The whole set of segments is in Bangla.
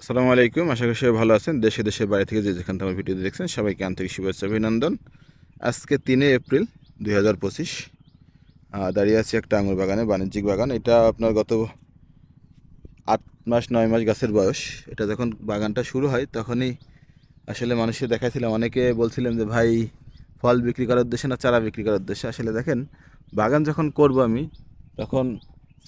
আসসালামু আলাইকুম। আশা করি সবাই ভালো আছেন। দেশে দেশের বাইরে থেকে যে যেখান থেকে আমার ভিডিও দেখছেন, সবাইকে আন্তরিক শুভেচ্ছা, অভিনন্দন। আজকে তিনে এপ্রিল দুই হাজার পঁচিশ। দাঁড়িয়ে আছি একটা আঙুর বাগানে, বাণিজ্যিক বাগান। এটা আপনার গত আট মাস, নয় মাস গাছের বয়স। এটা যখন বাগানটা শুরু হয়, তখনই আসলে মানুষের দেখাইছিলাম। অনেকে বলছিলেন যে, ভাই, ফল বিক্রি করার উদ্দেশ্যে না চারা বিক্রি করার উদ্দেশ্যে? আসলে দেখেন, বাগান যখন করব আমি, তখন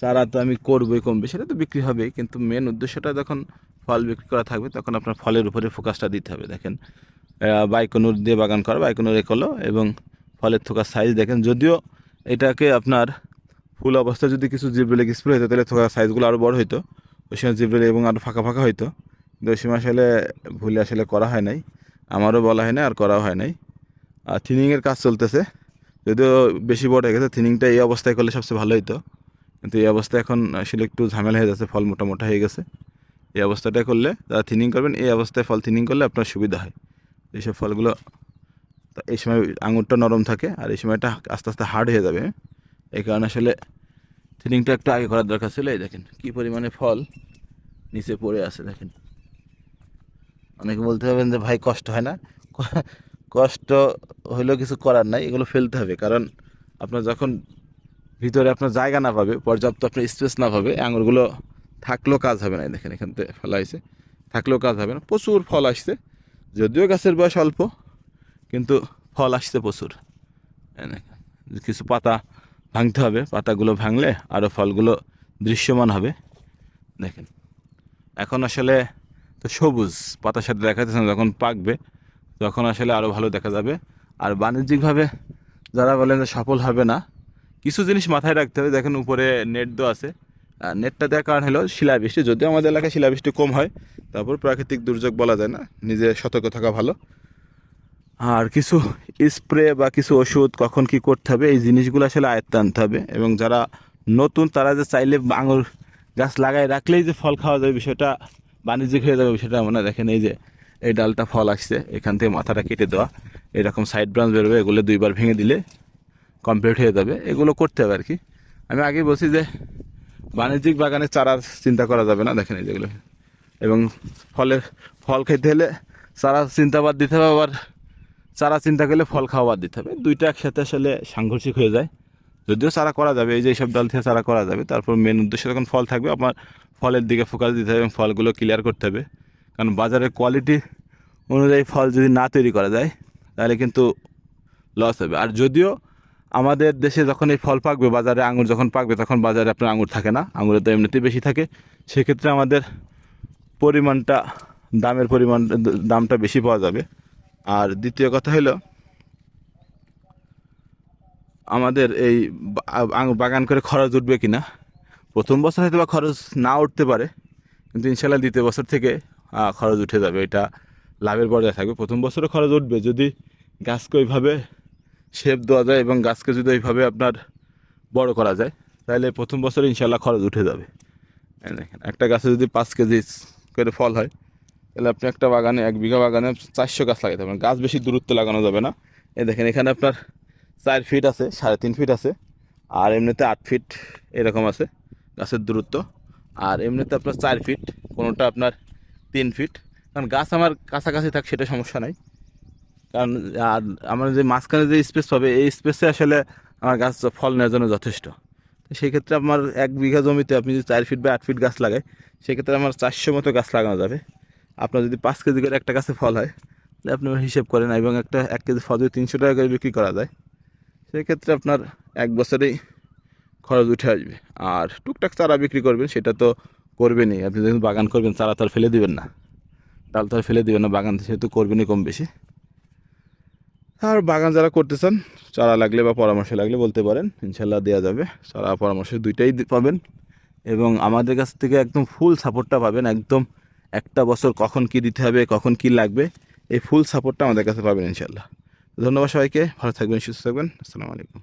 চারা তো আমি করবোই কম বেশি সেটা তো বিক্রি হবেই। কিন্তু মেন উদ্দেশ্যটা যখন ফল বিক্রি করা থাকবে, তখন আপনার ফলের উপরে ফোকাসটা দিতে হবে, দেখেন। বাইকনুর দিয়ে বাগান করা, বাইকনুর একলো এবং ফলের থোকার সাইজ দেখেন, যদিও এটাকে আপনার ফুল অবস্থায় যদি কিছু জিব্রেলিক স্প্রে হতো তাহলে থোকার সাইজগুলো আরও বড় হইতো। ওই সময় জিব্রেলি এবং আরও ফাঁকা ফাঁকা হতো কিন্তু ওই সময় আসলে ভুলে আসলে করা হয় নাই। আমারও বলা হয় না আর করাও হয় নাই। আর থিনিংয়ের কাজ চলতেছে। যদিও বেশি বড় হয়ে গেছে থিনিংটা এই অবস্থায় করলে সবচেয়ে ভালো হতো কিন্তু এই অবস্থায় এখন আসলে একটু ঝামেলা হয়ে যাচ্ছে, ফল মোটা মোটা হয়ে গেছে। এই অবস্থাটা করলে তারা থিনিং করবেন, এই অবস্থায় ফল থিনিং করলে আপনার সুবিধা হয়। এইসব ফলগুলো এই সময় আঙুরটা নরম থাকে আর এই সময়টা আস্তে আস্তে হার্ড হয়ে যাবে। এই কারণে আসলে থিনিংটা একটু আগে করার দরকার ছিল, এই দেখেন কী পরিমাণে ফল নিচে পড়ে আছে, দেখেন। অনেকে বলতে পারবেন যে, ভাই, কষ্ট হয় না? কষ্ট হইলেও কিছু করার নাই, এগুলো ফেলতে হবে। কারণ আপনার যখন ভিতরে আপনার জায়গা না পাবে, পর্যাপ্ত আপনার স্পেস না পাবে, আঙুরগুলো থাকলেও কাজ হবে না দেখেন এখান থেকে ফেলা হয়েছে থাকলেও কাজ হবে না, প্রচুর ফল আসছে। যদিও গাছের বয়স অল্প, কিন্তু ফল আসছে প্রচুর। কিছু পাতা ভাঙতে হবে, পাতাগুলো ভাঙলে আরও ফলগুলো দৃশ্যমান হবে। দেখেন, এখন আসলে তো সবুজ পাতার সাথে দেখা যাচ্ছে যখন পাকবে, তখন আসলে আরও ভালো দেখা যাবে। আর বাণিজ্যিকভাবে যারা বলেন যে সফল হবে না, কিছু জিনিস মাথায় রাখতে হবে। দেখেন উপরে নেট দেওয়া আছে নেটটা দেওয়ার কারণ হলো শিলাবৃষ্টি। যদিও আমাদের এলাকায় শিলাবৃষ্টি কম হয়, তারপর প্রাকৃতিক দুর্যোগ বলা যায় না, নিজে সতর্ক থাকা ভালো। আর কিছু স্প্রে বা কিছু ওষুধ কখন কি করতে হবে, এই জিনিসগুলো আসলে আয়ত্তে আনতে হবে। এবং যারা নতুন, তারা যে চাইলে আঙুর গাছ লাগাই রাখলেই যে ফল খাওয়া যাবে, বিষয়টা বাণিজ্যিক হয়ে যাবে, বিষয়টা মনে দেখেন এই যে এই ডালটা ফল আসছে, এখান থেকে মাথাটা কেটে দেওয়া। এরকম সাইড ব্রাঞ্চ বেরোবে এগুলো দুইবার ভেঙে দিলে কমপ্লিট হয়ে যাবে। এগুলো করতে হবে আর কি। আমি আগেই বলছি যে বাণিজ্যিক বাগানে চারার চিন্তা করা যাবে না, দেখেন এই যেগুলো। এবং ফলের ফল খেতে হলে চারা চিন্তা বাদ দিতে হবে, আবার চারা চিন্তা করলে ফল খাওয়া বাদ দিতে হবে। দুইটা একসাথে আসলে সাংঘর্ষিক হয়ে যায়। যদিও চারা করা যাবে, এই যে সব ডাল থেকে চারা করা যাবে, তারপর মেন উদ্দেশ্য যখন ফল থাকবে, আপনার ফলের দিকে ফোকাস দিতে হবে এবং ফলগুলো ক্লিয়ার করতে হবে। কারণ বাজারের কোয়ালিটি অনুযায়ী ফল যদি না তৈরি করা যায়, তাহলে কিন্তু লস হবে। আর যদিও আমাদের দেশে যখন এই ফল পাকবে, বাজারে আঙুর যখন পাকবে, তখন বাজারে আপনার আঙুর থাকে না। আঙুরের দাম এমনিতেই বেশি থাকে। সেক্ষেত্রে আমাদের পরিমাণটা, দামের পরিমাণ, দামটা বেশি পাওয়া যাবে। আর দ্বিতীয় কথা হলো আমাদের এই বাগান করে খরচ উঠবে কি না প্রথম বছর হয়তো বা খরচ না উঠতে পারে, কিন্তু ইনশাল্লাহ দ্বিতীয় বছর থেকে খরচ উঠে যাবে। এটা লাভের পর্যায়ে থাকবে। প্রথম বছরে খরচ উঠবে। যদি গাছকে ওইভাবে শেপ দেওয়া যায় এবং গাছকে যদি ওইভাবে আপনার বড় করা যায়, তাহলে প্রথম বছরে ইনশাল্লাহ খরচ উঠে যাবে। দেখেন, একটা গাছে যদি পাঁচ কেজি করে ফল হয়, তাহলে আপনি একটা বাগানে, এক বিঘা বাগানে চারশো গাছ লাগাতে পারেন গাছ বেশি দূরত্ব লাগানো যাবে না। এই দেখেন, এখানে আপনার চার ফিট আছে, সাড়ে তিন ফিট আছে, আর এমনিতে আট ফিট এরকম আছে গাছের দূরত্ব। আর এমনিতে আপনার চার ফিট কোনোটা আপনার তিন ফিট কারণ গাছ আমার কাছাকাছি থাক, সেটা সমস্যা নাই। কারণ আমার যে মাঝখানে যে স্পেস পাবে এই স্পেসে আসলে আমার গাছ ফল নেওয়ার জন্য যথেষ্ট। তো সেই ক্ষেত্রে আমার এক বিঘা জমিতে আপনি যদি চার ফিট বা আট ফিট গাছ লাগায়, সেক্ষেত্রে আমার চারশো মতো গাছ লাগানো যাবে। আপনার যদি পাঁচ কেজি করে একটা গাছে ফল হয়, তাহলে আপনি হিসেব করেন, এবং একটা এক কেজি ফল যদি তিনশো টাকা করে বিক্রি করা যায়, সেক্ষেত্রে আপনার এক বছরেই খরচ উঠে আসবে। আর টুকটাক চারা বিক্রি করবেন, সেটা তো করবেনই। আপনি যখন বাগান করবেন, চারা তো আর ফেলে দিবেন না। ডাল তো আর ফেলে দিবেন না, বাগান সেহেতু করবেনই কম বেশি। আর বাগান যারা করতে চান চারা লাগলে বা পরামর্শ লাগলে বলতে পারেন, ইনশাল্লাহ দেওয়া যাবে। চারা পরামর্শ দুইটাই পাবেন এবং আমাদের কাছ থেকে একদম ফুল সাপোর্টটা পাবেন। একদম একটা বছর কখন কি দিতে হবে, কখন কি লাগবে, এই ফুল সাপোর্টটা আমাদের কাছে পাবেন ইনশাল্লাহ। ধন্যবাদ সবাইকে, ভালো থাকবেন, সুস্থ থাকবেন। আসসালামু আলাইকুম।